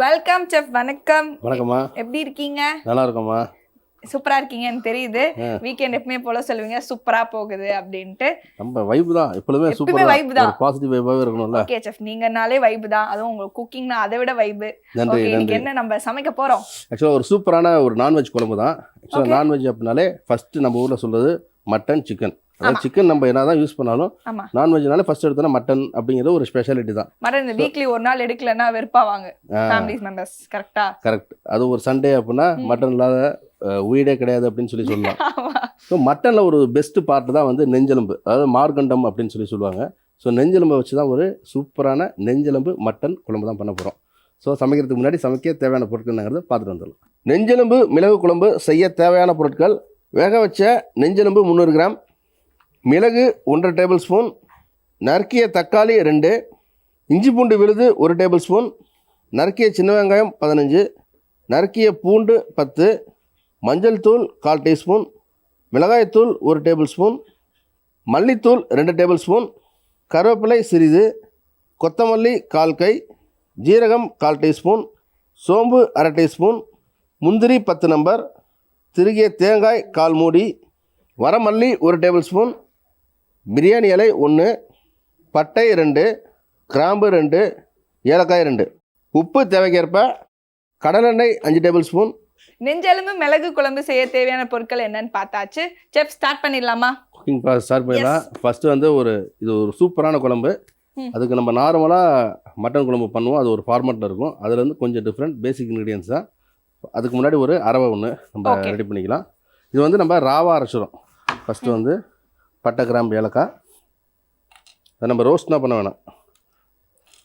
Welcome chef வணக்கம். வணக்கம்மா. எப்படி இருக்கீங்க? நல்லா இருக்கோம்மா சூப்பரா இருக்கீங்கன்னு தெரியுது. வீக்கெண்ட் எப்பவுமே போல சொல்லுவீங்க சூப்பரா போகுது அப்படின்ட்டு. நம்ம வைப் தான். எப்பவுமே சூப்பர் vibe தான். பாசிட்டிவ் வைபாகவே இருக்கணும்ல. ஓகே செஃப் நீங்கனாலே வைப்பு தான். அதுவும் உங்களுக்கு குக்கிங்னா அதை விட வைப்பு நன்றி இன்னைக்கு என்ன நம்ம சமைக்க போறோம்? ஆக்சுவலாக ஒரு சூப்பரான ஒரு நான்வெஜ் குழம்பு தான். ஆக்சுவலாக Okay. நான்வெஜ் அப்படின்னாலே ஃபர்ஸ்ட் நம்ம ஊரில் சொல்றது மட்டன் சிக்கன் அதாவது சிக்கன் நம்ம என்ன தான் யூஸ் பண்ணாலும் நான்வெஜ்னாலே ஃபர்ஸ்ட் எடுத்தோன்னா மட்டன் அப்படிங்கிறது ஒரு ஸ்பெஷாலிட்டி தான். இந்த வீக்லி ஒரு நாள் எடுக்கலன்னா வெறுப்பாவாங்க ஃபேமிலி மெம்பர்ஸ் கரெக்டா கரெக்ட் அது ஒரு சண்டே அப்படின்னா மட்டன் இல்லாத உயிரே கிடையாது அப்படின்னு சொல்லி சொல்லலாம். ஸோ மட்டனில் ஒரு பெஸ்ட் பார்ட் தான் வந்து நெஞ்செலும்பு. அதாவது மார்கண்டம் அப்படின்னு சொல்லி சொல்லுவாங்க. ஸோ நெஞ்செலும்பை வச்சு தான் ஒரு சூப்பரான நெஞ்செலும்பு மட்டன் குழம்பு தான் பண்ண போகிறோம் ஸோ சமைக்கிறதுக்கு முன்னாடி சமைக்க தேவையான பொருட்கள் என்னங்கிறத பார்த்துட்டு வந்துடலாம். நெஞ்செலும்பு மிளகு குழம்பு செய்ய தேவையான பொருட்கள் வேக வச்ச நெஞ்செலும்பு முந்நூறு கிராம் மிளகு ஒன்றரை டேபிள் ஸ்பூன் நறுக்கிய தக்காளி ரெண்டு இஞ்சி பூண்டு விழுது ஒரு டேபிள் ஸ்பூன் நறுக்கிய சின்ன வெங்காயம் பதினஞ்சு நறுக்கிய பூண்டு பத்து மஞ்சள் தூள் கால் டீஸ்பூன் மிளகாய்த்தூள் ஒரு டேபிள் ஸ்பூன் மல்லித்தூள் ரெண்டு டேபிள் ஸ்பூன் கருவேப்பிலை சிறிது கொத்தமல்லி கால் கை ஜீரகம் கால் டீஸ்பூன் சோம்பு அரை டீஸ்பூன் முந்திரி பத்து நம்பர் திருகிய தேங்காய் கால் மூடி வரமல்லி ஒரு டேபிள் ஸ்பூன் பிரியாணி இலை ஒன்று பட்டை ரெண்டு கிராம்பு ரெண்டு ஏலக்காய் ரெண்டு. உப்பு தேவைக்கேற்ப கடலெண்ணெய் அஞ்சு டேபிள் ஸ்பூன் நெஞ்செலும்பு மிளகு குழம்பு செய்ய தேவையான பொருட்கள் என்னன்னு பார்த்தாச்சு. செஃப் ஸ்டார்ட் பண்ணிடலாமா? குக்கிங் ஸ்டார்ட் பண்ணிடலாம். ஃபஸ்ட்டு வந்து ஒரு இது ஒரு சூப்பரான குழம்பு. அதுக்கு நம்ம நார்மலாக மட்டன் குழம்பு பண்ணுவோம். அது ஒரு ஃபார்மேட்டில் இருக்கும். அதுல இருந்து கொஞ்சம் டிஃப்ரெண்ட் பேசிக் இன்க்ரீடியன்ஸ் தான் அதுக்கு முன்னாடி ஒரு அரவை ஒன்று நம்ம. ரெடி பண்ணிக்கலாம். இது வந்து நம்ம ராவா அரைச்சிடும் ஃபஸ்ட்டு வந்து பட்டை கிராம்பு ஏலக்காய். அதை நம்ம ரோஸ்ட்னா பண்ண வேணாம்.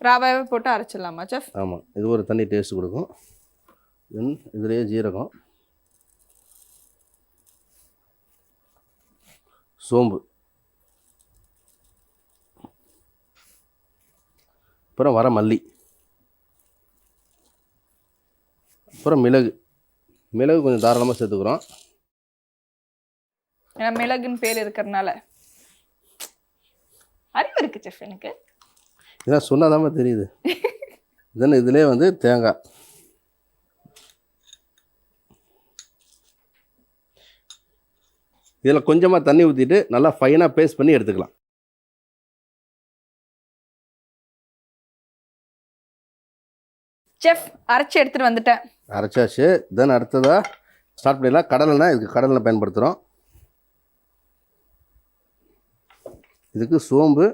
ராவாவே போட்டு அரைச்சிடலாமா செஃப் ஆமாம் இது ஒரு தண்ணி டேஸ்ட் கொடுக்கும். தென் இதுலேயே ஜீரகம். சோம்பு. அப்புறம் வர மல்லி. அப்புறம் மிளகு. மிளகு கொஞ்சம் தாராளமாக சேர்த்துக்கிறோம். ஏன்னா மிளகுன்னு பேர் இருக்கிறதுனால. அறிவு இருக்கு செஃப் எனக்கு. இதெல்லாம் சொன்னாதாம்மா தெரியுது. தென் இதுலேயே வந்து தேங்காய். இதில் கொஞ்சமாக தண்ணி ஊற்றிட்டு நல்லா ஃபைனாக பேஸ்ட் பண்ணி எடுத்துக்கலாம். செஃப் அரைச்சி எடுத்துட்டு வந்துட்டேன். அரைச்சாச்சு. தென் அடுத்ததாக ஸ்டார்ட் பண்ணிடலாம். கடலைனா இதுக்கு கடலை பயன்படுத்துகிறோம் இதுக்கு சோம்பு.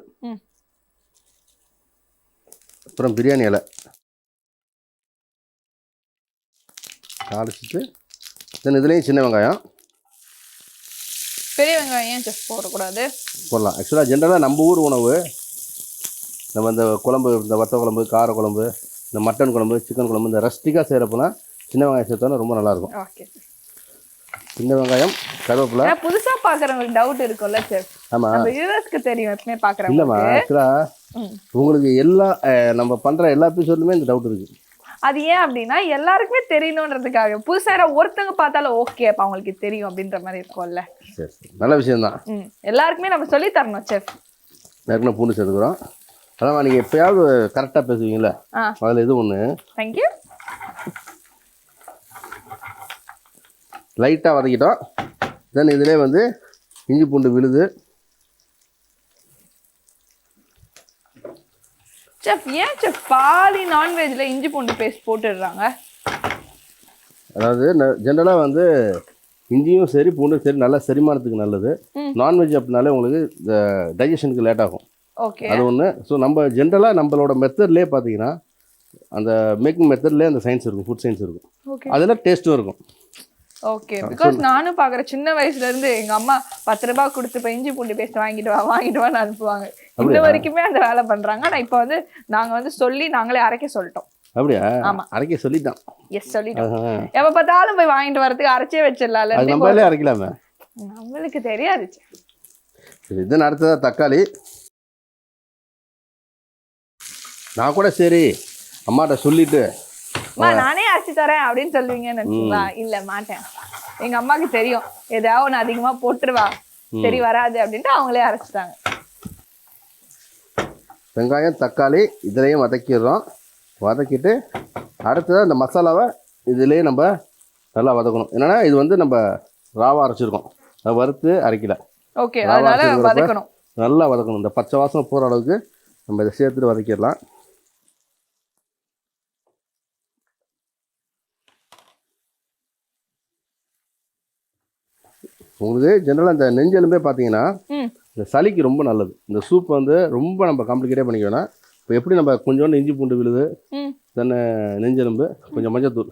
அப்புறம் பிரியாணி இலை. தாளிச்சிட்டு தென் இதுலேயும் சின்ன வெங்காயம். பெரிய வெங்காயம் ஏன் செஃப் போடக்கூடாது? போடலாம். ஆக்சுவலாக ஜென்ரலாக நம்ம ஊர் உணவு. நம்ம இந்த குழம்பு இந்த வத்த குழம்பு கார குழம்பு இந்த மட்டன் குழம்பு சிக்கன் குழம்பு இந்த ரஸ்டிக்காக செய்கிறப்பனா சின்ன வெங்காயம் சேர்த்தோன்னா ரொம்ப நல்லாயிருக்கும். ஓகே சின்ன வெங்காயம் கருவேப்பிலை. ஏன்னா புதுசா பாக்குறவங்களுக்கு டவுட் இருக்கும்ல செஃப் நம்ம யூஎஸ்க்கு தெரியும் எப்பவுமே இல்லைம்மா ம். உங்களுக்கு எல்லா நம்ம பண்ணுற எல்லா எபிசோடுமே இந்த டவுட் இருக்குது அது ஏன் அப்படின்னா எல்லாருக்குமே தெரியணுன்றதுக்காக. புதுசா யாராவது ஒருத்தங்க பார்த்தாலும் ஓகே அப்ப அவங்களுக்கு தெரியும் அப்படின்ற மாதிரி இருக்கும்ல. சரி சரி. நல்ல விஷயம்தான். எல்லாருக்குமே நம்ம சொல்லி தரணும் செஃப் ஏற்கனவே பூண்டு சேர்த்துக்கிறோம். அதான் நீங்கள் எப்பயாவது கரெக்டாக பேசுவீங்களே அதில் இது ஒன்று தேங்க்யூ லைட்டாக வதக்கிட்டோம். தென் இதிலே வந்து இஞ்சி பூண்டு விழுது. செஃப் ஏன் செஃப் பாதி நான்வெஜ்ல இஞ்சி பூண்டு பேஸ்ட் போட்டுடுறாங்க? அதாவது ஜென்ரலாக வந்து இஞ்சியும் சரி பூண்டும் சரி நல்லா செரிமானத்துக்கு நல்லது. நான்வெஜ் அப்படின்னாலே உங்களுக்கு டைஜஷனுக்கு லேட் ஆகும். ஓகே. அது ஒன்று ஸோ நம்ம ஜென்ரலாக நம்மளோட மெத்தட்லேயே பார்த்தீங்கன்னா அந்த மேக்கிங் மெத்தட்லேயே அந்த சயின்ஸ் இருக்கும் ஃபுட் சயின்ஸ் இருக்கும். அதில் டேஸ்ட்டும் இருக்கும். ஓகே. பிகாஸ் நானும் பாக்குறேன் சின்ன வயசுல இருந்து எங்க அம்மா பத்து ரூபாய் கொடுத்து போய் இஞ்சி பூண்டு பேஸ்ட் வாங்கிட்டு வா வாங்கிட்டு வான்னு அனுப்புவாங்க. அப்படியா? வரைக்குமே அந்த வேலை பண்றாங்க. ஆனா இப்போ வந்து நாங்க வந்து சொல்லி நாங்களே அரைக்க சொல்லிட்டோம். அப்படியா? ஆமா. அரைக்க சொல்லிட்டான். எஸ் சொல்லிட்டோம். எப்ப பார்த்தாலும் போய் வாங்கிட்டு வரதுக்கு அரைச்சே வச்சிடலாம்ல. நம்மளே அரைக்கலாமே? நம்மளுக்கு தெரியாது. இது அடுத்ததாக தக்காளி. நான் கூட சரி அம்மாட்ட சொல்லிட்டு அம்மா நானே அரைச்சு தரேன் அப்படின்னு சொல்லுவீங்கன்னு நினைச்சீங்களா? இல்ல மாட்டேன். எங்க அம்மாக்கு தெரியும். ஏதாவது ஒண்ணு அதிகமா போட்டுருவா சரி வராது அப்படின்ட்டு அவங்களே அரைச்சிட்டாங்க. வெங்காயம் தக்காளி இதுலேயும் வதக்கிடுறோம். வதக்கிட்டு அடுத்தது அந்த மசாலாவை இதுலேயே நம்ம நல்லா வதக்கணும். என்னென்னா இது வந்து நம்ம ராவாக அரைச்சிருக்கோம். அதை வறுத்து அரைக்கல. ஓகே ரவா வதக்கணும். நல்லா வதக்கணும். இந்த பச்சை வாசனை போகிற அளவுக்கு நம்ம இதை சேர்த்துட்டு வதக்கிடலாம். உங்களுக்கு ஜென்ரலாக இந்த நெஞ்செலும்பே பார்த்தீங்கன்னா இந்த சளிக்கு ரொம்ப நல்லது. இந்த சூப் வந்து ரொம்ப நம்ம காம்ப்ளிகேட்டே பண்ணிக்க வேணாம் இப்போ எப்படி நம்ம கொஞ்சோண்டு இஞ்சி பூண்டு விழுது தென்னை நெஞ்செலும்பு கொஞ்சம் மஞ்சத்தூள்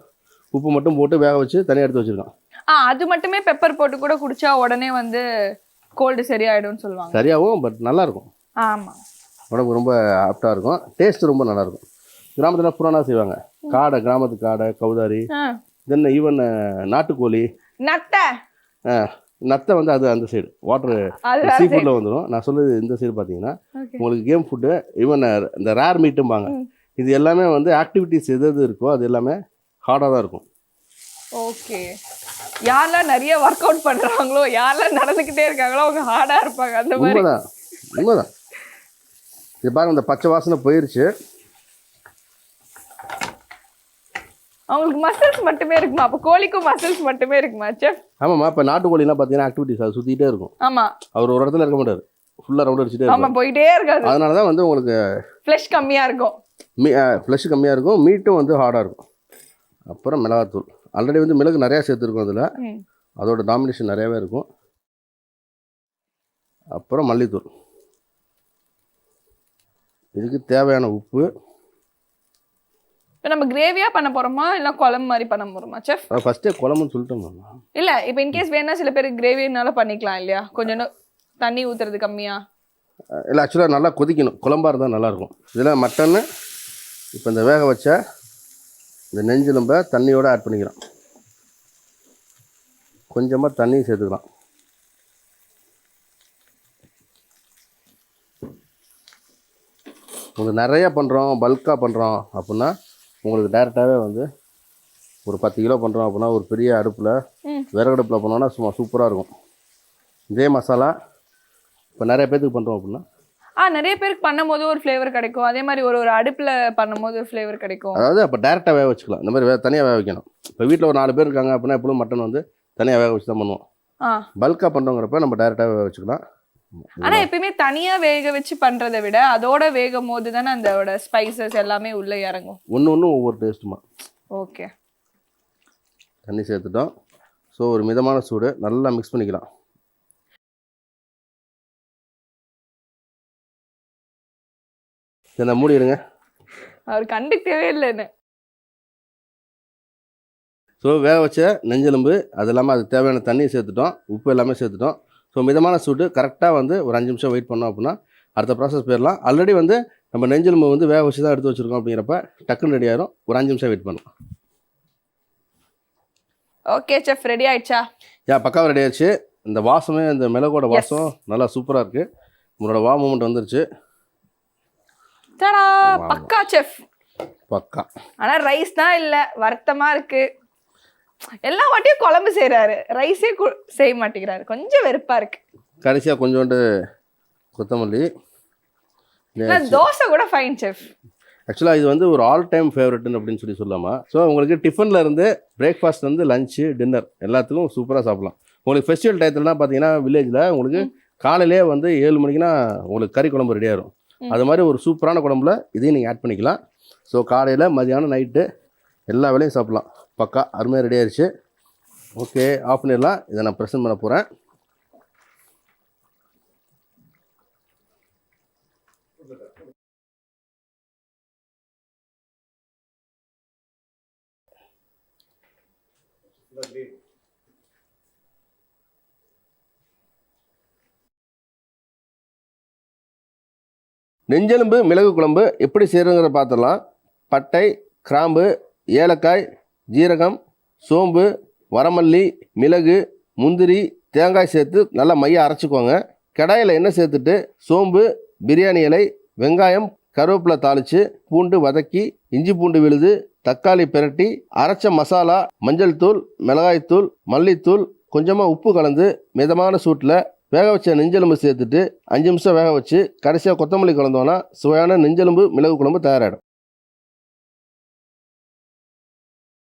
உப்பு மட்டும் போட்டு வேக வச்சு தனியாக எடுத்து வச்சுருக்கோம். ஆ அது மட்டுமே பெப்பர் போட்டு கூட குடிச்சா உடனே வந்து கோல்டு சரியாயிடும்னு சொல்லுவாங்க. சரியாகும் பட் நல்லாயிருக்கும். ஆமா. உடம்புக்கு ரொம்ப ஆப்டாக இருக்கும். டேஸ்ட் ரொம்ப நல்லாயிருக்கும். கிராமத்தில் புராணா செய்வாங்க. காடை கிராமத்து காடை கௌதாரி ஆ. தென் ஈவன் நாட்டுக்கோழி. நத்தை நத்தை வந்து அது அந்த சைடு வாட்டர் சீ. ஃபுட்டில் வந்துடும் நான் சொல்லுது இந்த சைடு பார்த்தீங்கன்னா. உங்களுக்கு கேம் ஃபுட்டு ஈவன் இந்த ரேர் மீட்டும்பாங்க. இது எல்லாமே வந்து ஆக்டிவிட்டிஸ் எது எது இருக்கோ அது எல்லாமே ஹார்டாக தான் இருக்கும். ஓகே யாரெல்லாம் நிறைய ஒர்க் அவுட் பண்றாங்களோ யாரெல்லாம் நடந்துக்கிட்டே இருக்காங்களோ அவங்க ஹார்டா இருப்பாங்க அந்த மாதிரி. உண்மைதான். உண்மைதான். இது பாருங்க இந்த பச்சை வாசனை போயிருச்சு. அவங்களுக்கு மசில்ஸ் மட்டுமே இருக்குமா? அப்ப கோழிக்கும் மசில்ஸ் மட்டுமே இருக்குமா செஃப்? ஆமாம்மா இப்போ நாட்டுக்கோழிலாம் பார்த்தீங்கன்னா ஆக்டிவிட்டிஸ் அது சுற்றிட்டே இருக்கும். ஆமா. அவர் ஒரு இடத்துல இருக்க மாட்டார். ஃபுல்லாக ரவுண்ட் அடிச்சுட்டே ஆமா இருக்கும் போயிட்டே இருக்காது. அதனால தான் வந்து உங்களுக்கு ஃப்ளஷ் கம்மியா இருக்கும். மீ ஃப்ளஷ் கம்மியாக இருக்கும். மீட்டும் வந்து ஹார்டாக இருக்கும். அப்புறம் மிளகாத்தூள். ஆல்ரெடி வந்து மிளகு நிறையா சேர்த்துருக்கும் அதில். அதோட டாமினேஷன் நிறையாவே இருக்கும். அப்புறம் மல்லித்தூள். இதுக்கு தேவையான உப்பு இப்ப நம்ம கிரேவியா பண்ண போறோமா? இல்ல குழம்பு மாதிரி பண்ண போறோமா செஃப் ஃபஸ்ட்டே குழம்புன்னு சொல்லிட்டோம் இல்ல இப்ப இன்கேஸ் வேணா சில பேர் கிரேவினால பண்ணிக்கலாம் இல்லையா? கொஞ்சம் தண்ணி ஊத்துறது கம்மியா? இல்லை ஆக்சுவலாக நல்லா கொதிக்கணும். குழம்பா இருந்தால் நல்லாயிருக்கும். இதில் மட்டன்னு இப்போ இந்த வேக வச்ச இந்த நெஞ்செலும்ப தண்ணியோடு ஆட் பண்ணிக்கலாம். கொஞ்சமாக தண்ணி சேர்த்துக்கலாம். உங்களுக்கு நிறையா பண்ணுறோம் பல்காக பண்ணுறோம் அப்படின்னா உங்களுக்கு டைரெக்டாகவே வந்து ஒரு பத்து கிலோ பண்ணுறோம் அப்படின்னா ஒரு பெரிய அடுப்பில். விறகு அடுப்பில் பண்ணோன்னா சும்மா சூப்பராக இருக்கும். இதே மசாலா இப்போ நிறைய பேர்த்துக்கு பண்ணுறோம் அப்படின்னா ஆ நிறைய பேருக்கு பண்ணும்போது ஒரு ஃப்ளேவர் கிடைக்கும். அதே மாதிரி ஒரு ஒரு அடுப்புல பண்ணும்போது ஒரு ஃப்ளேவர் கிடைக்கும். அதாவது அப்போ டேரெக்டாக வேக வச்சுக்கலாம். இந்த மாதிரி தனியாக வேக வைக்கணும். இப்போ வீட்டில் ஒரு நாலு பேர் இருக்காங்க அப்படின்னா எப்பவும் மட்டன் வந்து தனியாக வேக வச்சு தான் பண்ணுவோம். ஆ. பல்காக பண்ணுறோங்கிறப்ப நம்ம டேரெக்டாக வேக வச்சுக்கலாம். ஆனா எப்பயுமே தனியா வேக வச்சு பண்றதை விட அதோட வேகும் போது தானே அதோட ஸ்பைசஸ் எல்லாமே உள்ள இறங்கும். ஒன்று ஒன்று ஒவ்வொரு டேஸ்ட்டுமா ஓகே தண்ணி சேர்த்துட்டோம். ஸோ ஒரு மிதமான சூடு. நல்லா மிக்ஸ் பண்ணிக்கலாம். இந்த மூடி இருங்க அவர் கண்டுக்கவே இல்லைன்னு ஸோ வேக வச்ச நெஞ்செலும்பு அது இல்லாமல் அது தேவையான தண்ணி சேர்த்துட்டோம். உப்பு எல்லாமே சேர்த்துட்டோம். ஸோ மிதமான சூடு கரெக்டாக வந்து ஒரு அஞ்சு நிமிஷம் வெயிட் பண்ணோம் அப்படின்னா அடுத்த ப்ராசஸ் போயிடலாம். ஆல்ரெடி வந்து நம்ம நெஞ்செலும்பு வந்து வேக வச்சு தான் எடுத்து வச்சுருக்கோம் அப்படிங்கிறப்ப டக்குன்னு ரெடி ஆயிரும். ஒரு அஞ்சு நிமிஷம் வெயிட் பண்ணலாம். ஓகே செஃப் ரெடி ஆயிடுச்சா? யா பக்காவாக ரெடி ஆயிடுச்சு. இந்த வாசமே இந்த மிளகோட வாசம் நல்லா சூப்பராக இருக்குது உங்களோட வா மூமெண்ட் வந்துருச்சு. பக்கா செஃப் பக்கா. ஆனா ரைஸ் தான் இல்ல. வருத்தமா இருக்கு. எல்லா வாட்டியும் குழம்பு செய்றாரு. ரைஸே செய்ய மாட்டேங்கிறாரு. கொஞ்சம் வெறுப்பா இருக்கு. கடைசியாக கொஞ்சோண்டு கொத்தமல்லி. தோசை கூட ஃபைன் செஃப் ஆக்சுவலாக இது வந்து ஒரு ஆல் டைம் ஃபேவரட்னு அப்படின்னு சொல்லி சொல்லலாமா ஸோ உங்களுக்கு டிஃபனில் இருந்து பிரேக்ஃபாஸ்ட் வந்து லஞ்சு டின்னர் எல்லாத்துக்கும் சூப்பராக சாப்பிடலாம். உங்களுக்கு ஃபெஸ்டிவல் டயத்துலலாம் பார்த்தீங்கன்னா வில்லேஜில் உங்களுக்கு காலையிலே வந்து ஏழு மணிக்குனா உங்களுக்கு கறி குழம்பு ரெடி ஆயிரும். அது மாதிரி ஒரு சூப்பரான குழம்புல இதையும் நீங்கள் ஆட் பண்ணிக்கலாம். ஸோ காலையில் மதியானம் நைட்டு எல்லா வேலையும் சாப்பிடலாம். பக்கா அருமையாக ரெடி ஆயிடுச்சு ஓகே ஆஃப் பண்ணிடலாம். இதை நான் ப்ரெசன்ட் பண்ண போகிறேன் நெஞ்செலும்பு மிளகு குழம்பு எப்படி செய்கிறோங்கிற பார்த்துடலாம். பட்டை கிராம்பு ஏலக்காய் ஜீரகம் சோம்பு வரமல்லி மிளகு முந்திரி தேங்காய் சேர்த்து நல்லா மைய அரைச்சிக்கோங்க. கடாயில் எண்ணெய் சேர்த்துட்டு சோம்பு பிரியாணி இலை வெங்காயம் கருவேப்பிலை தாளித்து பூண்டு வதக்கி இஞ்சி பூண்டு விழுது தக்காளி பிரட்டி அரைச்ச மசாலா மஞ்சள் தூள் மிளகாய்த்தூள் மல்லித்தூள் கொஞ்சமாக உப்பு கலந்து மிதமான சூட்டில் வேக வச்ச நெஞ்செலும்பு சேர்த்துட்டு அஞ்சு நிமிஷம் வேக வச்சு கடைசியாக கொத்தமல்லி கலந்தோன்னா சுவையான நெஞ்செலும்பு மிளகு குழம்பு தயாராகிடும்